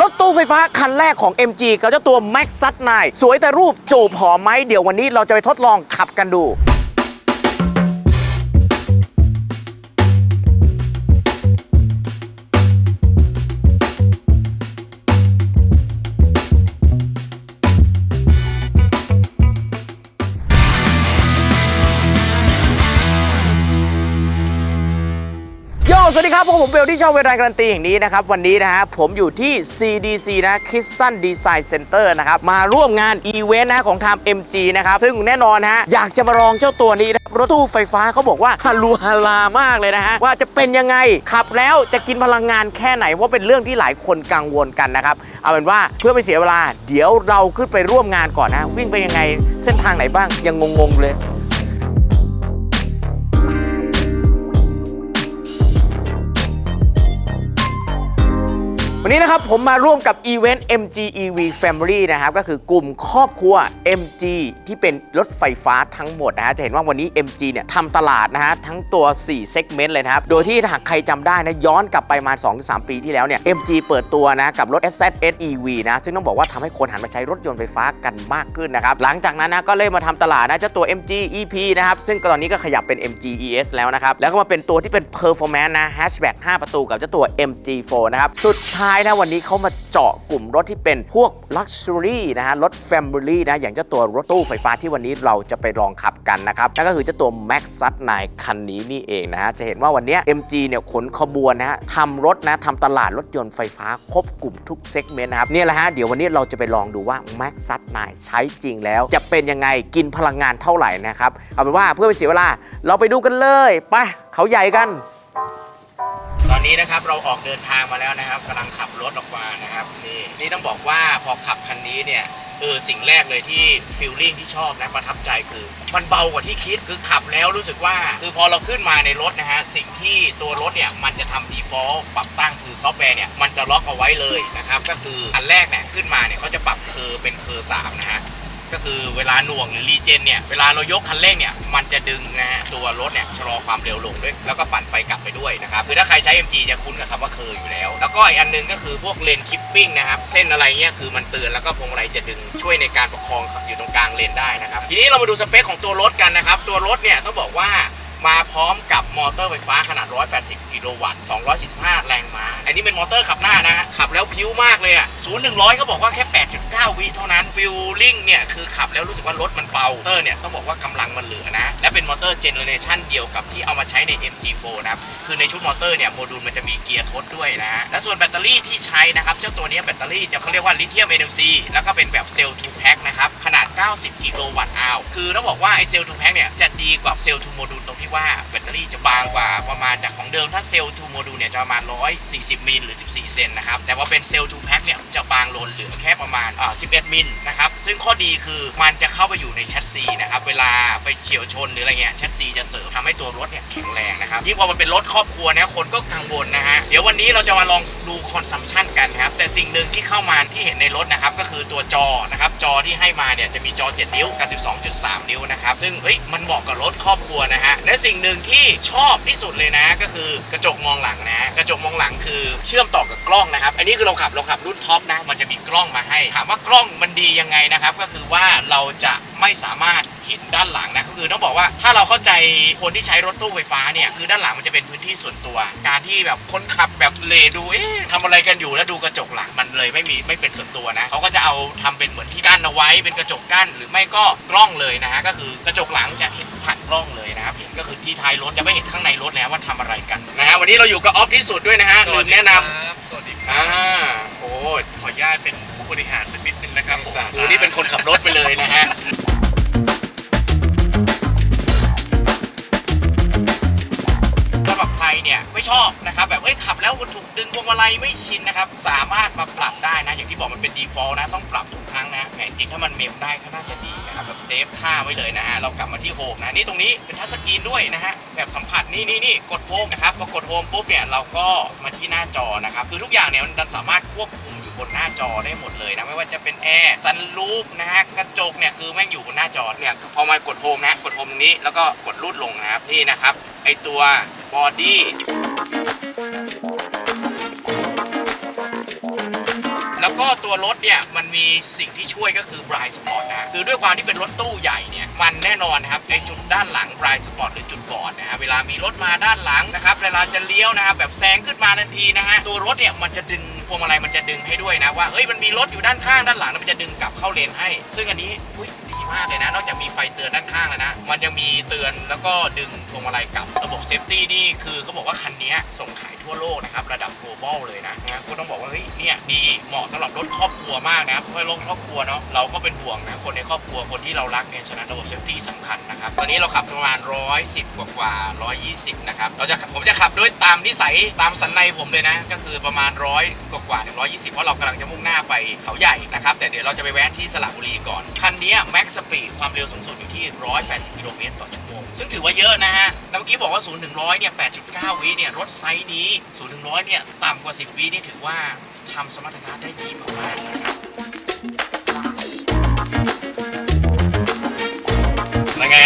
รถตู้ไฟฟ้าคันแรกของ MG กับเจ้าตัว Max s u t 9สวยแต่รูปจูบหอมไหมเดี๋ยววันนี้เราจะไปทดลองขับกันดู ครับพวกผมเบลที่ชอบเวลาการันตีแห่งนี้นะครับ วันนี้นะฮะผมอยู่ที่ CDC นะ Kristan Design Center นะครับ มาร่วมงานอีเวนต์นะของทาง MG นะครับ ซึ่งแน่นอนฮะอยากจะมาลองเจ้าตัวนี้นะรถตู้ไฟฟ้าเขาบอกว่าฮาลูฮาลามากเลยนะฮะ ว่าจะเป็นยังไง ขับแล้วจะกินพลังงานแค่ไหนเพราเป็นเรื่องที่หลายคนกังวลกันนะครับ เอาเป็นว่าเพื่อไม่เสียเวลา เดี๋ยวเราขึ้นไปร่วมงานก่อนนะ วิ่งไปยังไงเส้นทางไหนบ้างยังงงๆเลย วันนี้นะครับผมมาร่วมกับอีเวนต์ MG EV Family นะครับก็คือกลุ่มครอบครัว MG ที่เป็นรถไฟฟ้าทั้งหมดนะฮะจะเห็นว่าวันนี้ MG เนี่ยทำตลาดนะฮะทั้งตัว4 segment เลยนะครับ โดยที่ถ้าหากใครจำได้นะย้อนกลับไปมา 2-3 ปีที่แล้วเนี่ย MG เปิดตัวนะกับรถ SZ SEV นะ ซึ่งต้องบอกว่าทำให้คนหันมาใช้รถยนต์ไฟฟ้ากันมากขึ้นนะครับ หลังจากนั้นนะก็เลยมาทำตลาดนะเจ้าตัว MG EP นะครับ ซึ่งตอนนี้ก็ขยับเป็น MG ES แล้วนะครับแล้วก็มาเป็นตัวที่เป็น performance นะ hatchback 5 ประตูกับเจ้าตัว MG4 นะครับสุดท้ายนะวันนี้เขามาเจาะกลุ่มรถที่เป็นพวก luxury นะฮะรถ family นะอย่างเจ้าตัวรถตู้ไฟฟ้าที่วันนี้เราจะไปลองขับกันนะครับนั่นก็คือเจ้าตัว Max s u t 9คันนี้นี่เองนะฮะจะเห็นว่าวันนี้ MG เนี่ยขนขบวนนะฮะทำรถนะทำตลาดรถยนต์ไฟฟ้าครบกลุ่มทุกเซกเมนต์นะครับนี่แหละฮะเดี๋ยววันนี้เราจะไปลองดูว่า Max s u t 9ใช้จริงแล้ว จะเป็นยังไงกินพลังงานเท่าไหร่นะครับเอาเป็นว่าเพื่อไม่เสียเวลาเราไปดูกันเลยไปเขาใหญ่กัน อนนี้นะครับเราออกเดินทางมาแล้วนะครับกำลังขับรถออกมานะครับนี่นี่ต้องบอกว่าพอขับคันนี้เนี่ยเออสิ่งแรกเลยที่ฟีลลิ่งที่ชอบนะประทับใจคือ มันเบากว่าที่คิดคือขับแล้วรู้สึกว่า คือพอเราขึ้นมาในรถนะฮะสิ่งที่ตัวรถเนี่ยมันจะทำ default ปรับตั้งคือซอฟต์แวร์เนี่ยมันจะล็อกเอาไว้เลยนะครับก็คืออันแรกเนี่ยขึ้นมาเนี่ยเขาจะปรับเคอร์เป็นเคอร์สามนะฮะ ก็คือเวลาหน่วงหรือรีเจนเนี่ย เวลาเรายกคันเร่งเนี่ย มันจะดึงนะฮะตัวรถเนี่ยชะลอความเร็วลงด้วย แล้วก็ปั่นไฟกลับไปด้วยนะครับ คือถ้าใครใช้ MG จะคุ้นกับคำว่าเคยอยู่แล้ว แล้วก็อีกอันหนึงก็คือพวกเลนคิปปิ้งนะครับ เส้นอะไรเงี้ยคือมันเตือนแล้วก็พวงมาลัยจะดึงช่วยในการประคองอยู่ตรงกลางเลนได้นะครับ ทีนี้เรามาดูสเปคของตัวรถกันนะครับ ตัวรถเนี่ยต้องบอกว่า มาพร้อมกับมอเตอร์ไฟฟ้าขนาด 180 กิโลวัตต์215แรงม้า อันนี้เป็นมอเตอร์ขับหน้านะฮะ ขับแล้วพิ้วมากเลยอะ0 100เขาบอกว่าแค่ 8.9 วิเท่านั้น ฟิลลิ่งเนี่ย คือขับแล้วรู้สึกว่ารถมันเบาเตอร์เนี่ย ต้องบอกว่ากำลังมันเหลือนะ และเป็นมอเตอร์เจเนอเรชันเดียวกับที่เอามาใช้ใน MG4 นะครับ คือในชุดมอเตอร์เนี่ย โมดูลมันจะมีเกียร์ทดด้วยนะฮะ และส่วนแบตเตอรี่ที่ใช้นะครับ เจ้าตัวนี้แบตเตอรี่จะเขาเรียกว่าลิเธียม NMC แล้วก็เป็นแบบเซลล์ทูแพ็คนะครับ ขนาด 90 กิโลวัตต์อาวคือต้องบอกว่าไอเซลล์ทูแพ็คเนี่ยจะดีกว่าเซลล์ทูโมดูลตรงที่ว่าแบตเตอรี่จะบางกว่าประมาณจากของเดิมถ้าเซลล์ทูโมดูลเนี่ยจะประมาณ 140 มิลหรือ 14 เซนนะครับ แต่ว่าเป็นเซลล์ทูแพ็คเนี่ยจะบางลงเหลือแค่ประมาณอ่า11 มิลนะครับ ซึ่งข้อดีคือมันจะเข้าไปอยู่ในแชสซีนะครับ เวลาไปเฉียวชนหรืออะไรเงี้ยแชสซีจะเสริมทำให้ตัวรถเนี่ยแข็งแรงนะครับ ยิ่งพอมันเป็นรถครอบครัวเนี่ยคนก็กังวลนะฮะ เดี๋ยววันนี้เราจะมาลองดูคอนซัมชันกันครับ แต่สิ่งหนึ่งที่เข้ามาที่เห็นในรถนะครับก็คือตัวจอนะครับจอที่ให้มาเนี่ยจะมีจอ 7 นิ้วกับ 12.3 นิ้วนะครับซึ่งเฮ้ยมันเหมาะกับรถครอบครัวนะฮะและสิ่งหนึ่งที่ชอบที่สุดเลยนะ ก็คือกระจกมองหลังนะ กระจกมองหลังคือเชื่อมต่อกับกล้องนะครับ อันนี้คือเราขับเราขับรุ่นท็อปนะ มันจะมีกล้องมาให้ ถามว่ากล้องมันดียังไงนะครับ ก็คือว่าเราจะไม่สามารถ ห็นด้านหลังนะก็คือต้องบอกว่าถ้าเราเข้าใจคนที่ใช้รถตู้ไฟฟ้าเนี่ยคือด้านหลังมันจะเป็นพื้นที่ส่วนตัว การที่แบบคนขับแบบเลดูเอ๊ะทำอะไรกันอยู่แล้วดูกระจกหลังมันเลยไม่มีไม่เป็นส่วนตัวนะเขาก็จะเอาทำเป็นเหมือนที่กั้นเอาไว้เป็นกระจกกั้นหรือไม่ก็กล้องเลยนะฮะก็คือกระจกหลังจะเห็นผ่านกล้องเลยนะครับเห็นก็คือที่ท้ายรถจะไม่เห็นข้างในรถแล้วว่าทำอะไรกันนะฮะวันนี้เราอยู่กับออฟที่สุดด้วยนะฮะลืมแนะนำครับสวัสดีคอ่ารับโอ้ขออนุญาตเป็นผู้บริหารสักนิดนึงนะครับผมคือนี่เป็นคนขับรถไปเลยนะฮะ ใครเนี่ยไม่ชอบนะครับแบบเอ้ยขับแล้วมันถูกดึงพวงมาลัยไม่ชินนะครับสามารถมาปรับได้นะ อย่างที่บอกมันเป็น default นะต้องปรับทุกครั้งนะแหมจริงถ้ามันเมมได้ก็น่าจะดีนะครับแบบเซฟค่าไว้เลยนะฮะเรากลับมาที่โฮมนะนี่ตรงนี้เป็นทัชสกรีนด้วยนะฮะแบบสัมผัสนี่นี่นี่กดโฮมนะครับพอกดโฮมปุ๊บเนี่ยเราก็มาที่หน้าจอนะครับคือทุกอย่างเนี่ยมันสามารถควบคุมอยู่บนหน้าจอได้หมดเลยนะไม่ว่าจะเป็นแอร์ซันรูฟนะฮะกระจกเนี่ยคือแม่งอยู่บนหน้าจอเนี่ยพอมากดโฮมนะกดโฮมตรงนี้แล้วก็กดรูดลงนะครับนี่นะครับไอตัว บอดี้แล้วก็ตัวรถเนี่ยมันมีสิ่งที่ช่วยก็คือ Bright Spot นะคือด้วยความที่เป็นรถตู้ใหญ่เนี่ยมันแน่นอนนะครับในจุดด้านหลัง Bright Spot หรือจุดบอดนะฮะเวลามีรถมาด้านหลังนะครับเวลาจะเลี้ยวนะครับแบบแซงขึ้นมาทันทีนะฮะตัวรถเนี่ยมันจะดึงพวงมาลัยมันจะดึงให้ด้วยนะว่าเฮ้ยมันมีรถอยู่ด้านข้างด้านหลังแล้วมันจะดึงกลับเข้าเลนให้ ซึ่งอันนี้อุ๊ย มากเลยนะ นอกจากมีไฟเตือนด้านข้างแล้วนะ มันยังมีเตือนแล้วก็ดึงพวงมาลัยกลับ ระบบเซฟตี้นี่คือเขาบอกว่าคันนี้ส่งขายทั่วโลกนะครับ ระดับ global เลยนะนะก็ต้องบอกว่าเฮ้ยเนี่ยดีเหมาะสำหรับรถครอบครัวมากนะครับเพราะรถครอบครัวเนาะเราก็เป็นห่วงนะคนในครอบครัวคนที่เรารักเนี่ยฉะนั้นระบบเซฟตี้สำคัญนะครับตอนนี้เราขับประมาณ 110 กว่ากว่า 120 นะครับเราจะผมจะขับด้วยตามนิสัยตามสันในผมเลยนะ ก็คือประมาณ 100 กว่ากว่าถึง120 เพราะเรากำลังจะมุ่งหน้าไปเขาใหญ่นะครับแต่เดี๋ยวเราจะไปแวะที่สระบุรีก่อนคันนี้แม็กสปีดความเร็วสูงสุดอยู่ที่ 180 กิโลเมตรต่อชั่วโมง ซึ่งถือว่าเยอะนะฮะ แล้วเมื่อกี้บอกว่า 0-100 เนี่ย 8.9 วิเนี่ย รถไซส์นี้ 0-100 เนี่ย ต่ำกว่า 10 วินี่ถือว่าทำสมรรถนะได้ดีมากๆนะครับ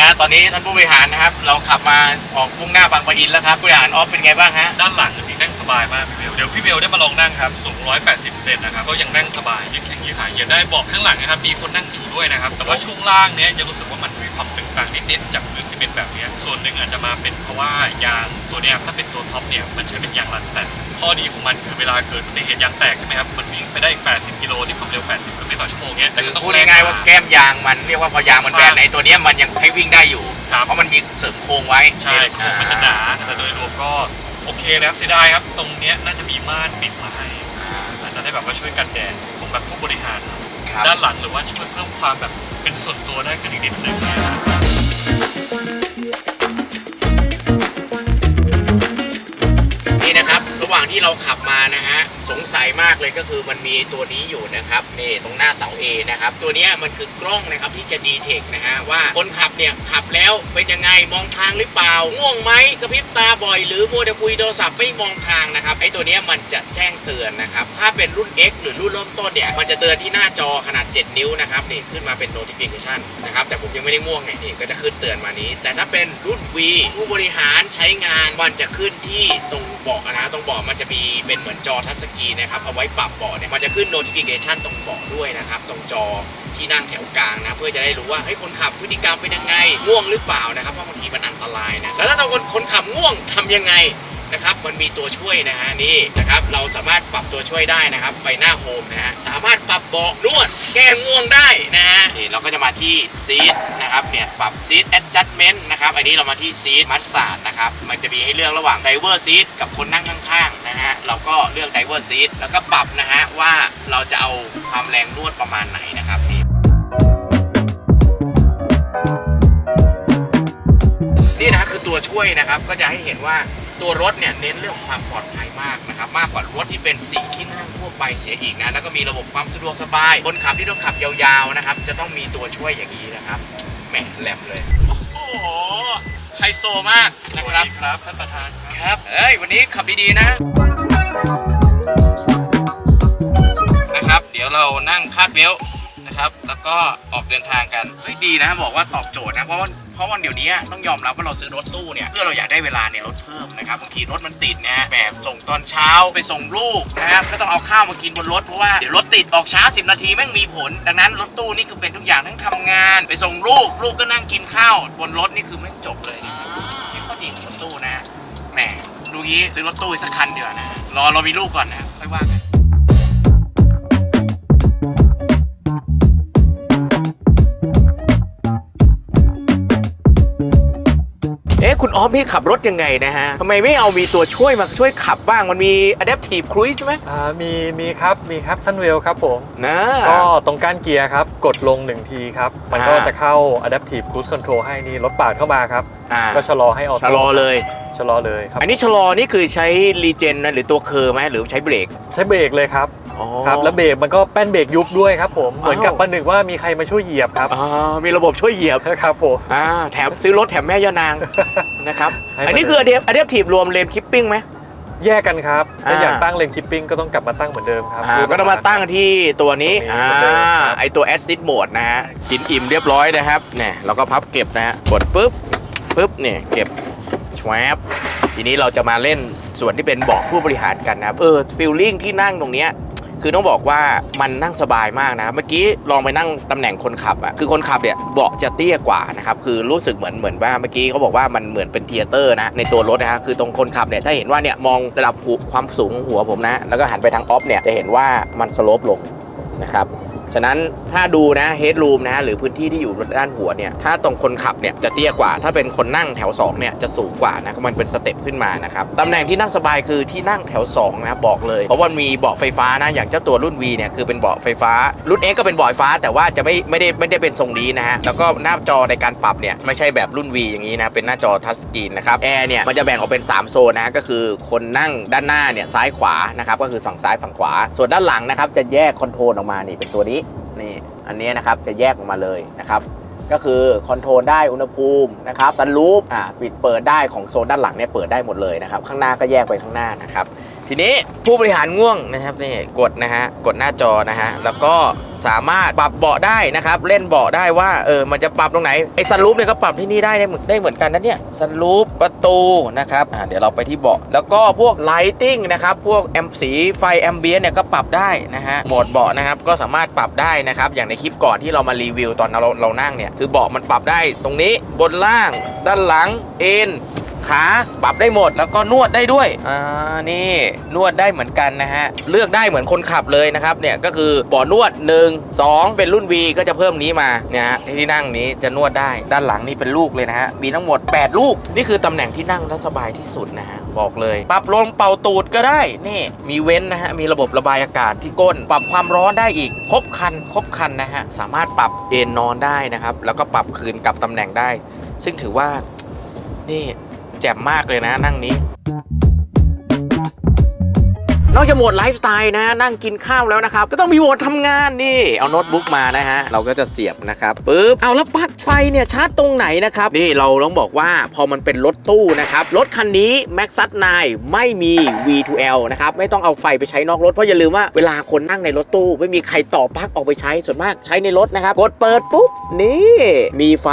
ฮะตอนนี้ท่านผู้บริหารนะครับ เราขับมาออกมุ่งหน้าบางปะอินแล้วครับผู้บริหารออฟเป็นไงบ้างฮะ ด้านหลังจริงๆนั่งสบายมากพี่เบลเดี๋ยวพี่เบลได้มาลองนั่งครับสูง 180 เซนนะครับก็ยังนั่งสบายยืดแข้งยืดขาอย่าได้เบอกข้างหลังนะครับมีคนนั่งอยู่ด้วยนะครับแต่ว่าช่วงล่างเนี้ยยังรู้สึกว่ามันมีความตึงตังนิดๆจากพื้นซีเมนต์แบบเนี้ยส่วนหนึ่งอาจจะมาเป็นเพราะว่ายางตัวเนี้ยถ้าเป็นตัวท็อปเนี่ยมันใช้เป็นยางรันแต่ ข้อดีของมันคือเวลาเกิดอุบัติเหตุยางแตกใช่ไหมครับ มันวิ่งไปได้อีก 80 กิโลที่ความเร็ว 80กิโลเมตรต่อชั่วโมงเนี้ยแต่ก็ต้องพูดง่ายๆว่าแก้มยางมันเรียกว่าพอยางมันแบนในตัวเนี้ยมันยังให้วิ่งได้อยู่ครับเพราะมันมีเสริมโครงไว้ใช่โครงมันจะหนาแต่โดยรวมก็โอเคนะครับเสียดายครับตรงเนี้ยน่าจะมีม่านปิดมาให้อาจจะได้แบบว่าช่วยกันแดดของแบบผู้บริหารครับด้านหลังหรือว่าช่วยเพิ่มความแบบเป็นส่วนตัวได้กันอีกนิดนึงเนยนะนี่ หว่างที่เราขับมานะฮะสงสัยมากเลยก็คือมันมีตัวนี้อยู่นะครับนี่ตรงหน้าเสา A นะครับตัวนี้มันคือกล้องนะครับที่จะดีเทคนะฮะว่าคนขับเนี่ยขับแล้วเป็นยังไงมองทางหรือเปล่าง่วงไหมกระพริบตาบ่อย หรือมัวแต่คุยโทรศัพท์ไม่มองทางนะครับไอ้ตัวนี้มันจะแจ้งเตือนนะครับถ้าเป็นรุ่น X หรือรุ่นเริ่มต้นเนี่ยมันจะเตือนที่หน้าจอขนาด 7 นิ้วนะครับนี่ขึ้นมาเป็น notification นะครับแต่ผมยังไม่ได้ง่วงไงนี่ก็จะขึ้นเตือนมานี้ แต่ถ้าเป็นรุ่น V ผู้บริหารใช้งานมันจะขึ้นที่ตรงเบาะนะตรงเบาะมันจะมีเป็นเหมือนจอทัชสกรีนนะครับเอาไว้ปรับเบาะเนี่ยมันจะขึ้น notification ตรงเบาะด้วยนะครับตรงจอที่นั่งแถวกลางนะเพื่อจะได้รู้ว่าเฮ้ยคนขับพฤติกรรมเป็นยังไงง่วงหรือเปล่านะครับเพราะบางทีมันอันตรายนะแล้วถ้าเราคนคนขับง่วงทำยังไง นะครับมันมีตัวช่วยนะฮะนี่นะครับเราสามารถปรับตัวช่วยได้นะครับไปหน้าโฮมนะฮะสามารถปรับเบาะนวด แก้ง่วงได้นะฮะนี่เราก็จะมาที่ซีทนะครับเนี่ยปรับซีทแอดจัดเมนต์นะครับอันนี้เรามาที่ซีทมัสซาดนะครับมันจะมีให้เลือกระหว่างไดเวอร์ซีทกับคนนั่งข้างๆนะฮะเราก็เลือกไดเวอร์ซีทแล้วก็ปรับนะฮะว่าเราจะเอาความแรงนวดประมาณไหนนะครับนี่นี่นะคือตัวช่วยนะครับก็จะให้เห็นว่า ตัวรถเนี่ยเน้นเรื่องความปลอดภัยมากนะครับมากกว่ารถที่เป็นสี่ที่นั่งทั่วไปเสียอีกนะแล้วก็มีระบบความสะดวกสบายคนขับที่ต้องขับยาวๆนะครับจะต้องมีตัวช่วยอย่างนี้นะครับแหมแหลมเลยโอ้โหไฮโซมากสนะวัสครับดีครับท่านประธานครับครับเอ้ยวันนี้ขับดีๆนะนะครับเดี๋ยวเรานั่งคาดเบลต์นะครับ แล้วก็ออกเดินทางกันเฮ้ยดีนะบอกว่าตอบโจทย์นะเพราะว่า เพราะวันเดี๋ยวนี้ต้องยอมรับว่าเราซื้อรถตู้เนี่ยเพื่อเราอยากได้เวลาเนี่ยรถเพิ่มนะครับบางทีรถมันติดนะฮะแบบส่งตอนเช้าไปส่งลูกนะครับก็ต้องเอาข้าวมากินบนรถเพราะว่าเดี๋ยวรถติดออกช้า 10 นาทีแม่งมีผล ดังนั้นรถตู้นี่คือเป็นทุกอย่างทั้งทำงาน ไปส่งลูกลูกก็นั่งกินข้าว บนรถนี่คือแม่งจบเลยนะครับนี่ข้อดีของรถตู้นะฮะแหมดูงี้ซื้อรถตู้อีกสักคันเดียวานะรอเรามีลูกก่อนนะค่อยว่ากัน คุณออฟนี่ขับรถยังไงนะฮะทำไมไม่เอามีตัวช่วยมาช่วยขับบ้างมันมี Adaptive Cruise ใช่ไหมอ่ามีมีครับมีครับท่านเวลครับผม นะ ก็ตรงก้านเกียร์ครับ กดลง 1 ทีครับ มันก็อ่า จะเข้า Adaptive Cruise Control ให้นี่รถปาดเข้ามาครับ อ่าก็ชะลอให้ออโต้ชะลอเลย ชะลอเลยครับอันนี้ชะลอนี่คือใช้รีเจนนะหรือตัวเคอร์ไหมหรือใช้เบรก ใช้เบรกเลยครับอ๋อ ครับแล้วเบรกมันก็แป้นเบรกยุบด้วยครับผมเหมือนกับอ้าวประหนึ่งว่ามีใครมาช่วยเหยียบครับอ๋อมีระบบช่วยเหยียบครับผมอ่าแถมซื้อรถแถมแม่ย่านางนะครับให้มันอันนี้คือ Adapt- Adaptive รวมเลนคิปปิ้งไหมแยกกันครับถ้าอ่าอยากตั้งเลนคิปปิ้งก็ต้องกลับมาตั้งเหมือนเดิมครับอ่าก็ต้องมาตั้งที่ตัวนี้ตรงนี้อ่าเหมือนเดิมครับไอตัว Assist Mode นะฮะกินอิ่มเรียบร้อยนะครับเนี่ยเราก็พับเก็บนะฮะกดปุ๊บปุ๊บเนี่ยเก็บชวบทีนี้เราจะมาเล่นส่วนที่เป็นเบาะผู้บริหารกันนะครับเออฟิลลิ่งที่นั่งตรงเนี้ย คือต้องบอกว่ามันนั่งสบายมากนะ เมื่อกี้ลองไปนั่งตำแหน่งคนขับอะคือคนขับเนี่ยเบาะจะเตี้ยกว่านะครับ คือรู้สึกเหมือนเหมือนว่าเมื่อกี้เขาบอกว่ามันเหมือนเป็นเทียเตอร์นะ ในตัวรถนะฮะคือตรงคนขับเนี่ยถ้าเห็นว่าเนี่ยมองระดับความสูงของหัวผมนะ แล้วก็หันไปทางออฟเนี่ยจะเห็นว่ามันสโลปลงนะครับ ฉะนั้นถ้าดูนะเฮดรูมนะหรือพื้นที่ที่อยู่ด้านหัวเนี่ยถ้าตรงคนขับเนี่ยจะเตี้ยกว่า ถ้าเป็นคนนั่งแถว2เนี่ยจะสูงกว่านะมันเป็นสเต็ปขึ้นมานะครับตำแหน่งที่นั่งสบายคือที่นั่งแถว2นะครับบอกเลย เพราะว่ามีเบาะไฟฟ้านะอย่างเจ้าตัวรุ่น V เนี่ยคือเป็นเบาะไฟฟ้า รุ่น X ก็เป็นเบาะไฟฟ้า แต่ว่าจะไม่ไม่ได้ไม่ได้เป็นทรงนี้นะฮะแล้วก็หน้าจอในการปรับเนี่ยไม่ใช่แบบรุ่น V อย่างนี้นะเป็นหน้าจอทัชสกรีนนะครับแอร์เนี่ยมันจะแบ่งออกเป็น 3 โซนนะก็คือคนนั่งด้านหน้าเนี่ยซ้ายขวานะครับก็คือฝั่งซ้ายฝั่งขวา ส่วนด้านหลังนะครับจะแยกคอนโทรลออกมานี่เป็นตัวนี้ อันนี้นะครับจะแยกออกมาเลยนะครับก็คือคอนโทรลได้อุณหภูมินะครับสันลูปอ่าปิดเปิดได้ของโซนด้านหลังเนี่ยเปิดได้หมดเลยนะครับข้างหน้าก็แยกไปข้างหน้านะครับ ทีนี้ผู้บริหารง่วงนะครับนี่กดนะฮะกดหน้าจอนะฮะแล้วก็สามารถปรับเบาะได้นะครับ เล่นเบาะได้ว่าเออมันจะปรับตรงไหนไอ้ซันรูปเนี่ยก็ปรับที่นี่ได้ได้เหมือนได้เหมือนกันนะเนี่ยซันรูปประตูนะครับอ่าเดี๋ยวเราไปที่เบาะแล้วก็พวกไลติ้งนะครับพวกแอมสีไฟแอมเบียนเนี่ยก็ปรับได้นะฮะโหมดเบาะนะครับก็สามารถปรับได้นะครับอย่างในคลิปก่อนที่เรามารีวิวตอนเราเรานั่งเนี่ยคือเบาะมันปรับได้ตรงนี้บนล่างด้านหลังเอ็น ขาปรับได้หมดแล้วก็นวดได้ด้วยอ่านี่นวดได้เหมือนกันนะฮะเลือกได้เหมือนคนขับเลยนะครับเนี่ยก็คือปอนวด 1 2 เป็นรุ่น V ก็จะเพิ่มนี้มาเนี่ยฮะที่นั่งนี้จะนวดได้ด้านหลังนี่เป็นลูกเลยนะฮะมีทั้งหมด 8 ลูก นี่คือตำแหน่งที่นั่งแล้วสบายที่สุดนะฮะบอกเลย ปรับลมเป่าตูดก็ได้นี่มีเว้นนะฮะมีระบบระบายอากาศที่ก้น ปรับความร้อนได้อีกครบคันครบคันนะฮะสามารถปรับเอนนอนได้นะครับแล้วก็ปรับคืนกลับตำแหน่งได้ ซึ่งถือว่านี่ แจ่มมากเลยนะนั่งนี้ นอกจากโหมดไลฟ์สไตล์นะนั่งกินข้าวแล้วนะครับ ก็ต้องมีโหมดทำงานนี่ เอาโน้ตบุ๊กมานะฮะ เราก็จะเสียบนะครับปึ๊บเอาแล้วปลั๊กไฟเนี่ยชาร์จตรงไหนนะครับ นี่เราต้องบอกว่าพอมันเป็นรถตู้นะครับ รถคันนี้ m a x ซั9ไไม่มี V2L นะครับ ไม่ต้องเอาไฟไปใช้นอกรถ เพราะอย่าลืมว่าเวลาคนนั่งในรถตู้ ไม่มีใครต่อปลั๊กออกไปใช้ส่วนมากใช้ในรถนะครับ กดเปิดปุ๊บนี่มีไฟ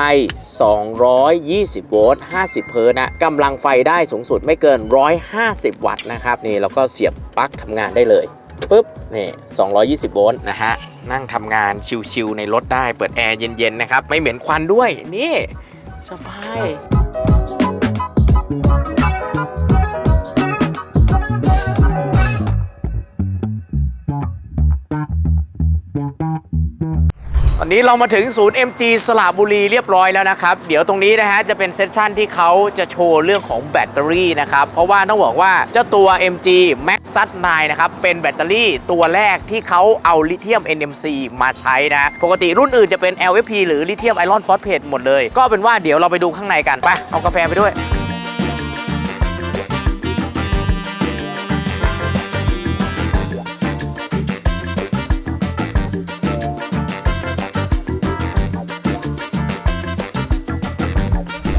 220 โวลต์ 50 เฮิร์ตนะกำลังไฟได้สูงสุดไม่เกิน 150 วัตต์นะครับนี่เราก็เสียบ ปลั๊กทำงานได้เลยปุ๊บนี่220 โวลต์นะฮะ นั่งทำงานชิวๆในรถได้ เปิดแอร์เย็นๆนะครับ ไม่เหม็นควันด้วย นี่ สบาย นนี้เรามาถึงศูนย์ MG สระบุรีเรียบร้อยแล้วนะครับ เดี๋ยวตรงนี้นะฮะจะเป็นเซสชั่นที่เขาจะโชว์เรื่องของแบตเตอรี่นะครับ เพราะว่าต้องบอกว่าเจ้าตัว MG Max s u 9นะครับ เป็นแบตเตอรี่ตัวแรกที่เขาเอาลิเธียม NMC มาใช้นะ ปกติรุ่นอื่นจะเป็น LFP หรือลิเธียมไอรอนฟอสเฟตหมดเลย ก็เป็นว่าเดี๋ยวเราไปดูข้างในกันไปเอากาแฟไปด้วย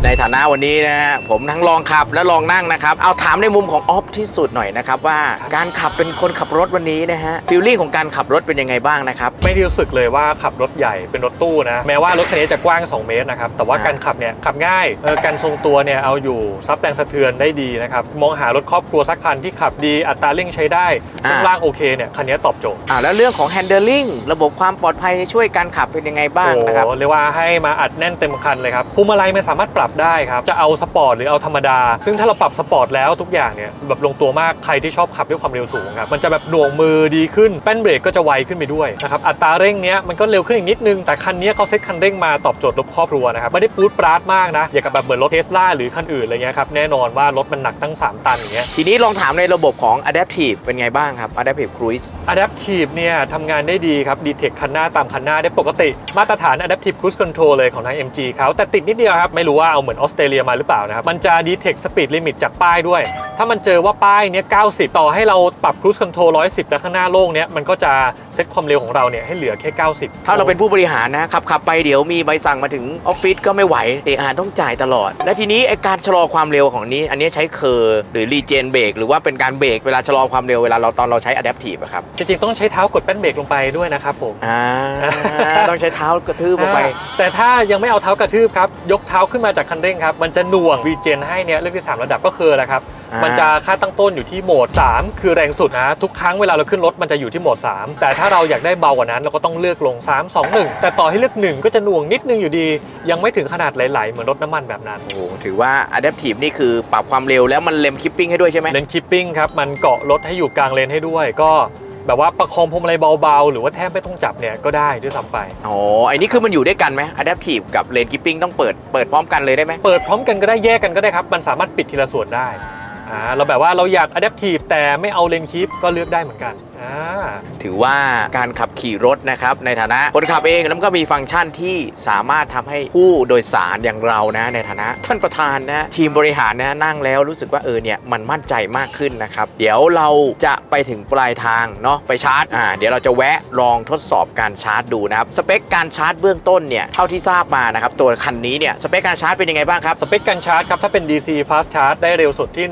ในฐานะวันนี้นะฮะผมทั้งลองขับและลองนั่งนะครับ เอาถามในมุมของออฟที่สุดหน่อยนะครับว่าการขับเป็นคนขับรถวันนี้นะฮะฟีลลิ่งของการขับรถเป็นยังไงบ้างนะครับไม่ได้รู้สึกเลยว่าขับรถใหญ่เป็นรถตู้นะแม้ว่ารถคันนี้จะกว้าง 2 เมตรนะครับแต่ว่าอ่าการขับเนี่ยขับง่ายเออการทรงตัวเนี่ยเอาอยู่ซับแรงสะเทือนได้ดีนะครับมองหารถครอบครัวสักคันที่ขับดีอัตราเร่งใช้ได้ช่วงล่างโอเคเนี่ยคันนี้ตอบโจทย์อ่าแล้วเรื่องของ handling ระบบความปลอดภัยช่วยการขับเป็นยังไงบ้างนะครับโอ้เรียกว่าให้มาอัดแน่นเต็มคันเลยครับพวงมาลัยมันสามารถปรับได้ครับจะเอาสปอร์ตหรือเอาธรรมดา ซึ่งถ้าเราปรับสปอร์ตแล้วทุกอย่างเนี่ยแบบลงตัวมากใครที่ชอบขับด้วยความเร็วสูงครับมันจะแบบหน่วงมือดีขึ้นแป้นเบรกก็จะไวขึ้นไปด้วยนะครับอัตราเร่งเนี้ยมันก็เร็วขึ้นอีกนิดนึงแต่คันนี้เขาเซ็ตคันเร่งมาตอบโจทย์รถครอบครัวนะครับไม่ได้ปูดปราดมากนะอย่างกับแบบเหมือนรถเทสลาหรือคันอื่นอะไรเงี้ยครับแน่นอนว่ารถมันหนักตั้ง 3 ตันอย่างเงี้ยทีนี้ลองถามในระบบของ adaptive เป็นไงบ้างครับ adaptive cruise Adaptive เนี่ยทำงานได้ดีครับ Detect คันหน้าตามคันหน้าได้ปกติ มาตรฐาน Adaptive Cruise Control เลยของทาง MG เขาแต่ติดนิดเดียวครับไม่รู้ว่าเอาเหมือนออสเตรเลียมาหรือเปล่านะครับ มันจะ Detect Speed Limit จากป้ายด้วย ถ้ามันเจอว่าป้ายเนี้ย90 ต่อให้เราปรับ Cruise Control 110แล้วข้างหน้าโล่งเนี้ยมันก็จะเซตความเร็วของเราเนี่ยให้เหลือแค่ 90 ถ้าเราเป็นผู้บริหารนะขับขับไปเดี๋ยวมีใบสั่งมาถึงออฟฟิศก็ไม่ไหวเออาต้องจ่ายตลอด และทีนี้ไอการชะลอความเร็วของนี้ อันนี้ใช้เคอร์หรือรีเจนเบรกหรือว่าเป็นการเบรกเวลาชะลอความเร็วเวลาเราตอนเราใช้ adaptive อะครับจริงๆต้องใช้เท้ากดแป้นเบรกลงไปด้วยนะครับผมอ่าต้องใช้เท้ากระทืบลงไปอ่าแต่ถ้ายังไม่เอาเท้ากระทืบครับยกเท้าขึ้นมาจากคันเร่งครับ มันจะหน่วงวีเจนให้เนี่ยเลือกที่ 3 ระดับก็คืออะไรครับอ่ามัมันจะค่าตั้งต้นอยู่ที่โหมด 3 คือแรงสุดนะ ทุกครั้งเวลาเราขึ้นรถมันจะอยู่ที่โหมด 3 แต่ถ้าเราอยากได้เบากว่านั้นเราก็ต้องเลือกลง 3 2 1 แต่ต่อให้เลือก 1 ก็จะหน่วงนิดนึงอยู่ดี ยังไม่ถึงขนาดไหลๆเหมือนรถน้ำมันแบบนั้น โอ้โหถือว่า Adaptive นี่คือปรับความเร็วแล้วมันเลมคิปปิ้งให้ด้วยใช่ไหมเลนคิปปิ้งครับมันเกาะรถให้อยู่กลางเลนให้ด้วยก็ แบบว่าประคองพวงมาลัยเบาๆ หรือว่าแทบไม่ต้องจับเนี่ยก็ได้ด้วยซ้ำไป อ๋อไอ้นี่คือมันอยู่ด้วยกันไหม Adaptive กับ Lane Keeping ต้องเปิดเปิดพร้อมกันเลยได้ไหมเปิดพร้อมกันก็ได้แยกกันก็ได้ครับ มันสามารถปิดทีละส่วนได้อ่าเราแบบว่าเราอยาก Adaptive แต่ไม่เอาเลนคีปก็เลือกได้เหมือนกันอ่า ถือว่าการขับขี่รถนะครับในฐานะคนขับเองแล้วมันก็มีฟังก์ชันที่สามารถทำให้ผู้โดยสารอย่างเรานะ ในฐานะ ท่านประธานนะทีมบริหารนะนั่งแล้วรู้สึกว่าเออเนี่ยมันมั่นใจมากขึ้นนะครับ เดี๋ยวเราจะไปถึงปลายทางเนาะไปชาร์จอ่าเดี๋ยวเราจะแวะลองทดสอบการชาร์จดูนะครับสเปคการชาร์จเบื้องต้นเนี่ยเท่าที่ทราบมานะครับตัวคันนี้เนี่ยสเปคการชาร์จเป็นยังไงบ้างครับสเปคการชาร์จครับถ้าเป็น DC Fast Charge ได้เร็วสุดที่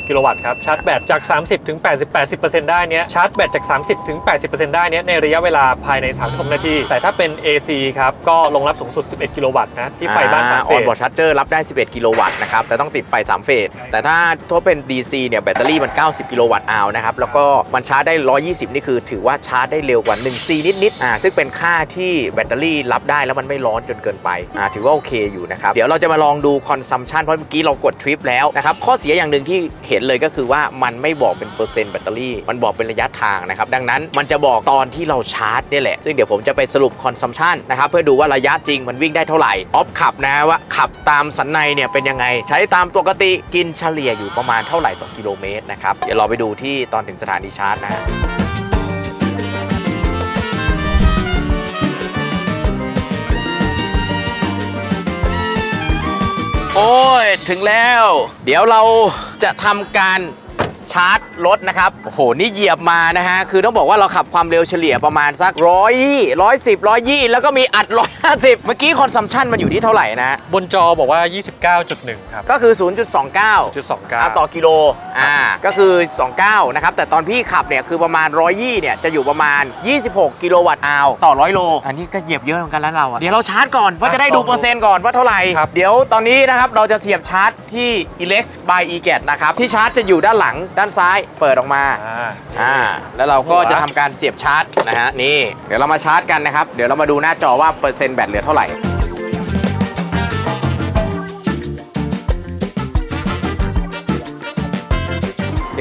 120 กิโลวัตต์ครับชาร์จแบตจาก 30ถึง80 80ได้เนี้ยชาร์จแบตจาก 30ถึง80ได้เนี้ยในระยะเวลาภายใน 36 นาที แต่ถ้าเป็น AC ครับ ก็รองรับสูงสุด 11 กิโลวัตต์นะที่ไฟบ้านสามอเฟอนสบอร์ดชาร์เจอร์รับได้ 11 กิโลวัตต์นะครับ แต่ต้องติดไฟ 3 เฟส แต่ถ้าถ้าเป็น DC เนี่ยแบตเตอรี่มัน 90 กิโลวัตต์อาวนะครับ แล้วก็มันชาร์จได้ 120 นี่คือถือว่าชาร์จได้เร็วกว่า 1C นิดๆอ่าซึ่งเป็นค่าที่แบตเตอรี่รับได้แล้วมันไม่ร้อนจนเกินไปอ่าถือว่าโอเคอยู่นะครับเดี๋ยวเราจะมาลองดูคอนซัมชันเพราะเมื่อกี้เรากดทริปแล้วนะครับข้อเสียอย่างหนึ่งที่เห็นเลยก็คือว่ามันไม่บอกเป็นเปอร์เซ็นต์แบตเตอรี่มันบอกเป็นระยะทางนะครับ ดังนั้นมันจะบอกตอนที่เราชาร์จนี่แหละ ซึ่งเดี๋ยวผมจะไปสรุปคอนซัมชันนะครับ เพื่อดูว่าระยะจริงมันวิ่งได้เท่าไหร่ออฟขับนะว่าขับตามสันในเนี่ยเป็นยังไง ใช้ตามปกติกินเฉลี่ยอยู่ประมาณเท่าไหร่ต่อกิโลเมตรนะครับ เดี๋ยวเราไปดูที่ตอนถึงสถานีชาร์จนะโอ้ย ถึงแล้ว เดี๋ยวเราจะทำการ ชาร์จรถนะครับ โอ้โห นี่เหยียบมานะฮะ คือต้องบอกว่าเราขับความเร็วเฉลี่ยประมาณสักร้อยร้อยสิบร้อยยี่แล้วก็มีอัดร้อยห้าสิบเมื่อกี้คอนซัมชันมันอยู่ที่เท่าไหร่นะฮะบนจอบอกว่า 29.1 ครับ ก็คือ 0.29 0.29ต่อกิโล อ่า ก็คือ 29 นะครับ แต่ตอนพี่ขับเนี่ยคือประมาณ 120 เนี่ย จะอยู่ประมาณ 26 กิโลวัตต์อาวต่อ 100 โล อันนี้ก็เหยียบเยอะเหมือนกันแล้วเราอะเดี๋ยวเราชาร์จก่อนว่าจะได้ดูเปอร์เซ็นต์ก่อนว่าเท่าไหร่ ครับ เดี๋ยวตอนนี้นะครับเราจะเสียบชาร์จที่ Elex by e g a t นะครับ ที่ชาร์จจะอยู่ด้านหลังด้านซ้ายเปิดออกมาอ่าอ่าแล้วเราก็หัวจะทำการเสียบชาร์จนะฮะนี่เดี๋ยวเรามาชาร์จกันนะครับ เดี๋ยวเรามาดูหน้าจอว่าเปอร์เซ็นต์แบตเหลือเท่าไหร่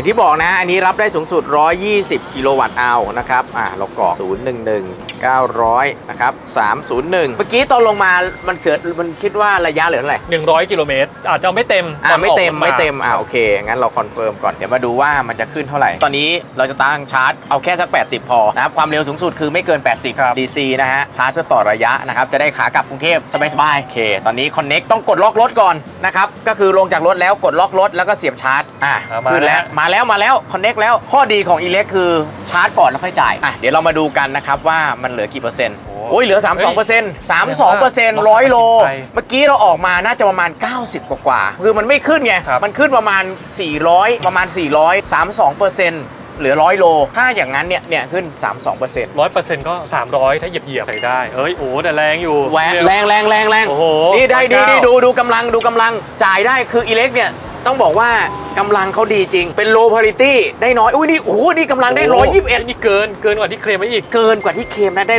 อย่างที่บอกนะอันนี้รับได้สูงสุด 120 กิโลวัตต์เอานะครับอ่าเรากรอก011 900 นะครับ 301 เมื่อกี้ตอนลงมามันเกิดมันคิดว่าระยะเหลือเท่าไหร่100 กิโลเมตร อาจจะไม่เต็มอ่าตนไม่เต็มออกไม่เต็มอ่าโอเค งั้นเราคอนเฟิร์มก่อน เดี๋ยวมาดูว่ามันจะขึ้นเท่าไหร่ ตอนนี้เราจะตั้งชาร์จเอาแค่สัก 80 พอนะครับ ความเร็วสูงสุดคือไม่เกินครับ80 DC นะฮะ ชาร์จเพื่อต่อระยะนะครับ จะได้ขากลับกรุงเทพสบายๆโอเค ตอนนี้คอนเน็กต้องกดล็อกรถก่อนนะครับ ก็คือลงจากรถแล้วกดล็อกรถแล้วก็เสียบชาร์จ อ่าอ่ามาขึ้นแล้วแล้วมาแล้วมาแล้วคอนเน็กแล้วข้อดีของ e l e c คือชาร์จก่อนแล้วค่อยจ่ายอะเดี๋ยวเรามาดูกันนะครับว่ามันเหลือกี่เปอร์เซ็นต์โอ้ยเหลือ 32เปอร์เซ็นต์32เปอร์เซ็นต์ร้อยโลไปเมื่อกี้เราออกมาน่าจะประมาณ 90 กว่ากว่าๆคือมันไม่ขึ้นไงครับมันขึ้นประมาณ 400 ประมาณ 400 32เปอร์เซ็นต์เหลือ100โล ถ้าอย่างนั้นเนี่ย เนี่ยขึ้น 32เปอร์เซ็นต์ร้อยเปอร์เซ็นต์ก็ 300 ถ้าเหยียบเหยียบๆใส่ได้ เอ้ย โอ้แต่แรงอยู่แรงแรงแรงแรงแรงโอ้โห นี่ได้ดีพระเจ้าดีดูดูกำลังดูกำลังจ่ายได้คืออิเล็กเนี่ย ต้องบอกว่ากำลังเขาดีจริง เป็น low quality ได้น้อย อุ้ยนี่ โอ้โห นี่กำลังได้โ121 นี่เกินเกินกว่าที่เคลมไว้อีก เกินกว่าที่เคลมนะ ได้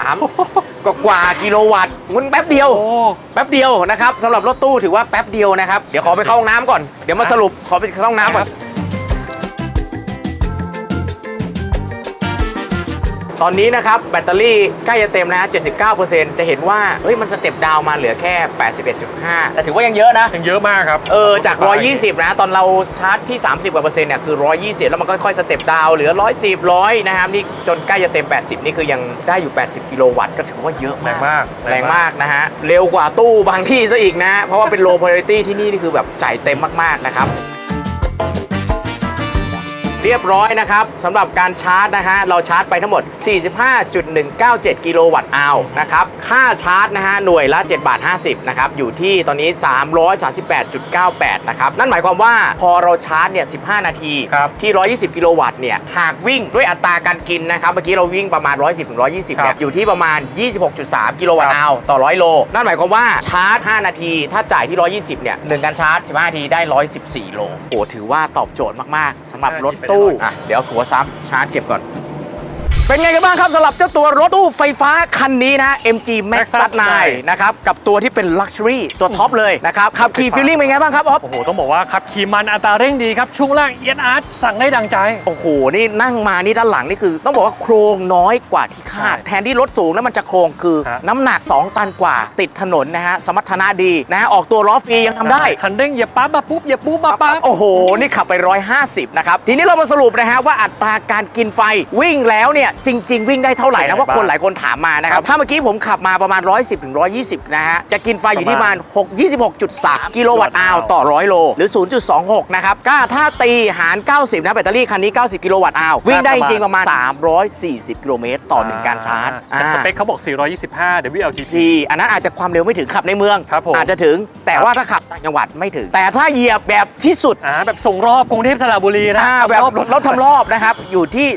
123 กว่ากว่ากิโลวัตต์งุนแป๊บเดียวโอ้แป๊บเดียวนะครับสำหรับรถตู้ถือว่าแป๊บเดียวนะครับ เดี๋ยวขอไปเข้าห้องน้ำก่อน เดี๋ยวมาสรุป ขอไปเข้าห้องน้ำก่อน ตอนนี้นะครับแบตเตอรี่ใกล้จะเต็มนะฮะ79%จะเห็นว่าเฮ้ยมันสเต็ปดาวน์มาเหลือแค่ 81.5 แต่ถือว่ายังเยอะนะ ยังเยอะมากครับเออจาก 120 นะ ตอนเราชาร์จที่ 30กว่าเปอร์เซ็นต์เนี่ยคือ 120 แล้วมันค่อยๆสเต็ปดาวน์เหลือ 110 100 นะครับนี่จนใกล้จะเต็ม 80 นี่คือยังได้อยู่ 80 กิโลวัตต์ก็ถือว่าเยอะแรมากงมากแรงมากนะฮะเร็วกว่าตู้บางที่ซะอีกนะ เพราะว่าเป็น low polarity ที่นี่นี่คือแบบจ่ายเต็มมากๆนะครับ เรียบร้อยนะครับสำหรับการชาร์จนะฮะเราชาร์จไปทั้งหมด 45.197 กิโลวัตต์อาวนะครับค่าชาร์จนะฮะหน่วยละ7บาท50นะครับอยู่ที่ตอนนี้ 338.98 นะครับนั่นหมายความว่าพอเราชาร์จเนี่ย 15 นาทีครับที่ 120 กิโลวัตต์เนี่ยหากวิ่งด้วยอัตราการกินนะครับเมื่อกี้เราวิ่งประมาณ 110ถึง120เนี่ยอยู่ที่ประมาณ 26.3 กิโลวัตต์อาวต่อ 100 โล นั่นหมายความว่าชาร์จ 5 นาที ถ้าจ่ายที่ 120 เนี่ยหนึ่งการชาร์จ 15 นาทีได้ 114 โลโอ้ถือว่าตอบโจทย์มากๆสำหรับรถตู้ อะ เดี๋ยวหัวซ้ำชาร์จเก็บก่อน เป็นไงกันบ้างครับสำหรับเจ้าตัวรถตู้ไฟฟ้าคันนี้นะ MG Max Maxus 9นะครับกับตัวที่เป็น Luxury ตัวท็อปเลยนะครับขับขี่ฟีลลิ่งเป็นไงบ้างครับออฟโอ้โหต้องบอกว่าขับขี่มันอัตราเร่งดีครับช่วงล่างเอียดอาร์ตสั่งได้ดังใจ โอ้โห นี่นั่งมานี่ด้านหลังนี่คือ ต้องบอกว่าโครงน้อยกว่าที่คาดใช่แทนที่รถสูงแล้วมันจะโครงคือ ฮะ น้ำหนัก 2 ตันกว่า ติดถนนนะฮะสมรรถนะดีนะฮะออกตัวล้อฟรียังทำได้ คันเร่งเหยียบปั๊บมาปุ๊บเหยียบปุ๊บมาปั๊บ โอ้โห นี่ขับไป 150 นะครับ ทีนี้เรามาสรุปนะฮะว่าอัตราการกินไฟวิ่งแล้วเนี่ยจริง ๆ วิ่งได้เท่าไหร่นะว่าคนหลายคนถามมานะครับ ถ้าเมื่อกี้ผมขับมาประมาณ 110ถึง120 นะฮะ จะกินไฟอยู่ที่ประมาณ6 26.3 กิโลวัตต์อาวต่อ 100 โล หรือ 0.26 นะครับก็ถ้าตีหาร 90 นะแบตเตอรี่คันนี้ 90 กิโลวัตต์อาววิ่งได้จริงๆประมาณ 340 กิโลเมตรต่อหนึ่งการชาร์จแต่สเปคอ่าเขาบอก 425 WLTP พี่อันนั้นอาจจะความเร็วไม่ถึงขับในเมืองครับผมอาจจะถึงแต่ว่าถ้าขับต่างจังหวัดไม่ถึง แต่ถ้าเหยียบแบบที่สุดอ่าแบบส่งรอบกรุงเทพสระบุรีนะอ่าแบบรอบรถทำรอบนะครับอยู่ที่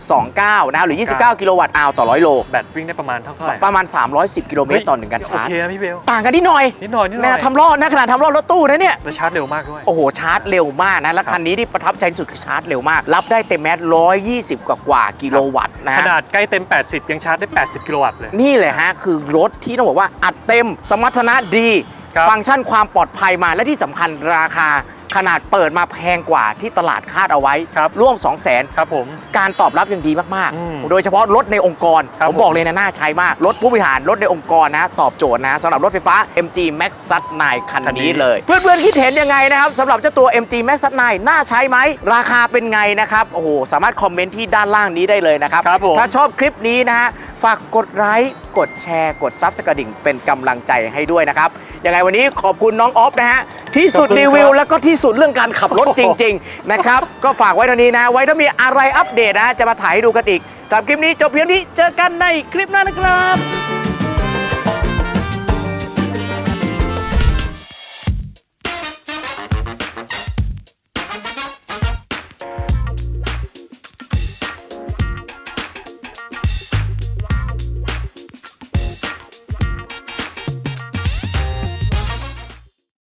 0.29นะครับหรือ 29 กิโลวัตต์อาวต่อ100โล แบตวิ่งได้ประมาณเท่าไหร่ประมาณ 310 กิโลเมตรต่อหนึ่งการชาร์จโอเคนะพี่เบลต่างกันนิดหน่อยนิดหน่อยนิดหน่อยนะทำรอบนะขนาดทำรอบรถตู้นะเนี่ยแล้วชาร์จเร็วมากด้วยโอ้โหชาร์จเร็วมากนะแล้วคันนี้ที่ประทับใจที่สุดคือชาร์จเร็วมาก รับได้เต็มแมส120 กว่ากว่ากิโลวัตต์นะขฮะนาดใกล้เต็ม 80 ยังชาร์จได้ 80 กิโลวัตต์เลยนี่เลยฮะคือรถที่ต้องบอกว่าอัดเต็มสมรรถนะดีครับฟังก์ชันความปลอดภัยมาและที่สำคัญราคา ขนาดเปิดมาแพงกว่าที่ตลาดคาดเอาไว้ ครับร่วม 2 0 0 0 0 0ครับผม การตอบรับยังดีมาก อืมๆ โดยเฉพาะรถในองค์กร ครับผมบอกเลยนะน่าใช้มาก รถผู้บริหารรถในองค์กรนะ ตอบโจทย์นะสำหรับรถไฟฟ้า MG Max 9คันคันนี้ นี้เลย เพื่อนๆคิดเห็นยังไงนะครับสำหรับเจ้าตัว MG Max 9น่าใช้ไหม ราคาเป็นไงนะครับโอ้โหสามารถคอมเมนต์ที่ด้านล่างนี้ได้เลยนะครับครับผม ถ้าชอบคลิปนี้นะฮะฝากกดไลค์กดแชร์กดซับสกระดิ่งเป็นกำลังใจให้ด้วยนะครับ ยังไงวันนี้ขอบคุณน้องออฟนะฮะที่สุดขอบคุณรีครับวิวแล้วก็ที่สุดเรื่องการขับรถจริง ๆ นะครับ ก็ฝากไว้เท่านี้นะ ไว้ถ้ามีอะไรอัปเดตนะ จะมาถ่ายให้ดูกันอีกสำหรับคลิปนี้จบเพียงนี้เจอกันในคลิปหน้านะครับ